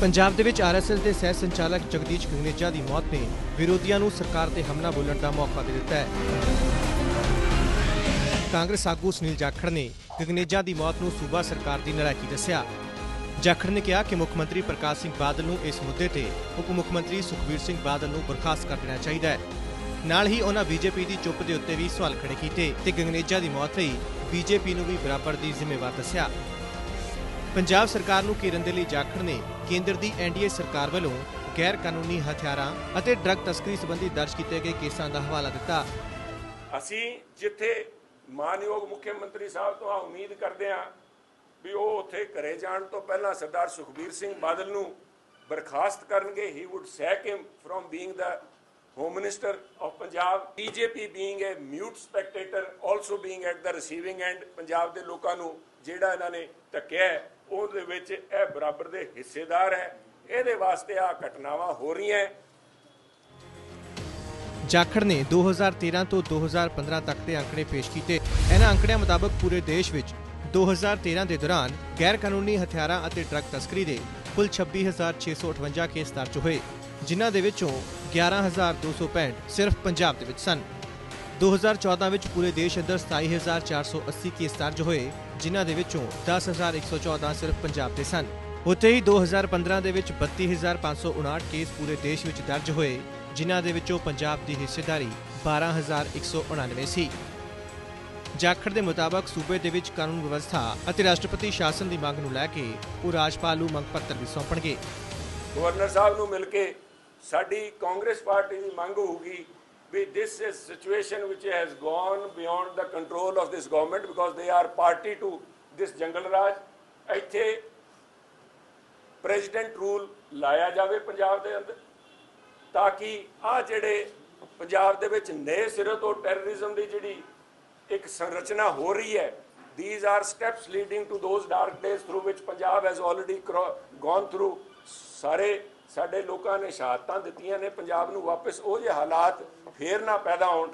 ਪੰਜਾਬ ਦੇ ਵਿੱਚ ਆਰਐਸਐਸ ਦੇ ਸਹਿ ਸੰਚਾਲਕ ਜਗਦੀਸ਼ ਗਗਨੇਜਾ ਦੀ ਮੌਤ ਨੇ ਵਿਰੋਧੀਆਂ ਨੂੰ ਸਰਕਾਰ ਤੇ ਹਮਲਾ ਬੋਲਣ ਦਾ ਮੌਕਾ ਦੇ ਦਿੱਤਾ ਹੈ। ਕਾਂਗਰਸ ਆਗੂ ਸੁਨੀਲ ਜਾਖੜ ਨੇ ਗਗਨੇਜਾ ਦੀ ਮੌਤ ਨੂੰ ਸੂਬਾ ਸਰਕਾਰ ਦੀ ਨਲਾਇਕੀ ਦੱਸਿਆ। ਜਾਖੜ ਨੇ ਕਿਹਾ ਕਿ ਮੁੱਖ ਮੰਤਰੀ ਪ੍ਰਕਾਸ਼ ਸਿੰਘ ਬਾਦਲ ਨੂੰ ਇਸ ਮੁੱਦੇ ਤੇ ਉਪ ਮੁੱਖ ਮੰਤਰੀ ਸੁਖਬੀਰ ਸਿੰਘ ਬਾਦਲ ਨੂੰ ਬਰਖਾਸਤ ਕਰ ਦੇਣਾ ਚਾਹੀਦਾ ਹੈ। ਨਾਲ ਹੀ ਉਹਨਾਂ ਬੀਜੇਪੀ ਦੀ ਚੁੱਪ ਦੇ ਉੱਤੇ ਵੀ ਸਵਾਲ ਖੜੇ ਕੀਤੇ ਤੇ ਗੰਗਨੇਜਾ ਦੀ ਮੌਤ ਲਈ ਬੀਜੇਪੀ ਨੂੰ ਵੀ ਬਰਾਬਰ ਦੀ ਜ਼ਿੰਮੇਵਾਰ ਦੱਸਿਆ। ਪੰਜਾਬ ਸਰਕਾਰ ਨੂੰ ਘੇਰਨ ਦੇ ਲਈ ਜਾਖੜ ਨੇ ਕੇਂਦਰ ਦੀ ਐਨਡੀਏ ਸਰਕਾਰ ਵੱਲੋਂ ਗੈਰ ਕਾਨੂੰਨੀ ਹਥਿਆਰਾਂ ਅਤੇ ਡਰੱਗ ਤਸਕਰੀ ਸੰਬੰਧੀ ਦਰਜ ਕੀਤੇ ਗਏ ਕੇਸਾਂ ਦਾ ਹਵਾਲਾ ਦਿੱਤਾ। ਅਸੀਂ ਜਿੱਥੇ ਮਾਨਯੋਗ ਮੁੱਖ ਮੰਤਰੀ ਸਾਹਿਬ ਤੋਂ ਆ ਉਮੀਦ ਕਰਦੇ ਹਾਂ ਵੀ ਉਹ ਉੱਥੇ ਘਰੇ ਜਾਣ ਤੋਂ ਪਹਿਲਾਂ ਸਰਦਾਰ ਸੁਖਬੀਰ ਸਿੰਘ ਬਾਦਲ ਨੂੰ ਬਰਖਾਸਤ ਕਰਨਗੇ he would sack him from being the home minister of Punjab BJP being a mute spectator also being at the receiving end Punjab ਦੇ ਲੋਕਾਂ ਨੂੰ ਜਿਹੜਾ ਇਹਨਾਂ ਨੇ ਧੱਕਿਆ ਹੈ, ਉਹਦੇ ਵਿੱਚ ਇਹ ਬਰਾਬਰ ਦੇ ਹਿੱਸੇਦਾਰ ਹੈ। ਇਹਦੇ ਵਾਸਤੇ ਆ ਘਟਨਾਵਾਂ ਹੋ ਰਹੀਆਂ ਜਾਖੜ ਨੇ 2013 ਤੋਂ 2015 ਤੱਕ ਦੇ ਅੰਕੜੇ ਪੇਸ਼ ਕੀਤੇ। ਇਹਨਾਂ ਅੰਕੜਿਆਂ ਮੁਤਾਬਕ ਪੂਰੇ ਦੇਸ਼ ਵਿੱਚ 2013 ਦੇ ਦੌਰਾਨ ਗੈਰ ਕਾਨੂੰਨੀ ਹਥਿਆਰਾਂ ਅਤੇ ਡਰੱਗ ਤਸਕਰੀ ਦੇ ਕੁੱਲ 26658 ਕੇਸ ਦਰਜ ਹੋਏ, ਜਿਨ੍ਹਾਂ ਦੇ ਵਿੱਚੋਂ 11265 ਸਿਰਫ ਪੰਜਾਬ ਦੇ ਵਿੱਚ ਸਨ। 2014 ਵਿੱਚ ਪੂਰੇ ਦੇਸ਼ ਅੰਦਰ 27480 ਕੇਸ ਦਰਜ ਹੋਏ, ਜਿਨ੍ਹਾਂ ਦੇ ਵਿੱਚੋਂ 10114 ਸਿਰਫ ਪੰਜਾਬ ਦੇ ਸਨ। ਉੱਥੇ ਹੀ 2015 ਦੇ ਵਿੱਚ 32559 ਕੇਸ ਪੂਰੇ ਦੇਸ਼ ਵਿੱਚ ਦਰਜ ਹੋਏ, ਜਿਨ੍ਹਾਂ ਦੇ ਵਿੱਚੋਂ ਪੰਜਾਬ ਦੀ ਹਿੱਸੇਦਾਰੀ 12199 ਸੀ। ਜਾਖੜ ਦੇ ਮੁਤਾਬਕ ਸੂਬੇ ਦੇ ਵਿੱਚ ਕਾਨੂੰਨ ਵਿਵਸਥਾ ਅਤੇ ਰਾਸ਼ਟਰਪਤੀ ਸ਼ਾਸਨ ਦੀ ਮੰਗ ਨੂੰ ਲੈ ਕੇ ਉਹ ਰਾਜਪਾਲ ਨੂੰ ਮੰਗ ਪੱਤਰ ਵੀ ਸੌਂਪਣਗੇ। ਗਵਰਨਰ ਸਾਹਿਬ ਨੂੰ ਮਿਲ ਕੇ ਸਾਡੀ ਕਾਂਗਰਸ ਪਾਰਟੀ ਦੀ ਮੰਗ ਹੋਊਗੀ ਵੀ this is situation which has gone beyond the control of this government because they are party to this ਜੰਗਲ ਰਾਜ ਇੱਥੇ ਪ੍ਰੈਜ਼ੀਡੈਂਟ ਰੂਲ ਲਾਇਆ ਜਾਵੇ ਪੰਜਾਬ ਦੇ ਅੰਦਰ ਤਾਂ ਕਿ ਆ ਜਿਹੜੇ ਪੰਜਾਬ ਦੇ ਵਿੱਚ ਨਏ ਸਿਰੇ ਤੋਂ ਟੈਰਰਿਜ਼ਮ ਦੀ ਜਿਹੜੀ ਇੱਕ ਸੰਰਚਨਾ ਹੋ ਰਹੀ ਹੈ these are steps leading to those dark days through which Punjab has already cro- gone through ਸਾਰੇ ਸਾਡੇ ਲੋਕਾਂ ਨੇ ਸ਼ਹਾਦਤਾਂ ਦਿੱਤੀਆਂ ਨੇ ਪੰਜਾਬ ਨੂੰ ਵਾਪਸ ਉਹ ਜਿਹੇ ਹਾਲਾਤ ਫੇਰ ਨਾ ਪੈਦਾ ਹੋਣ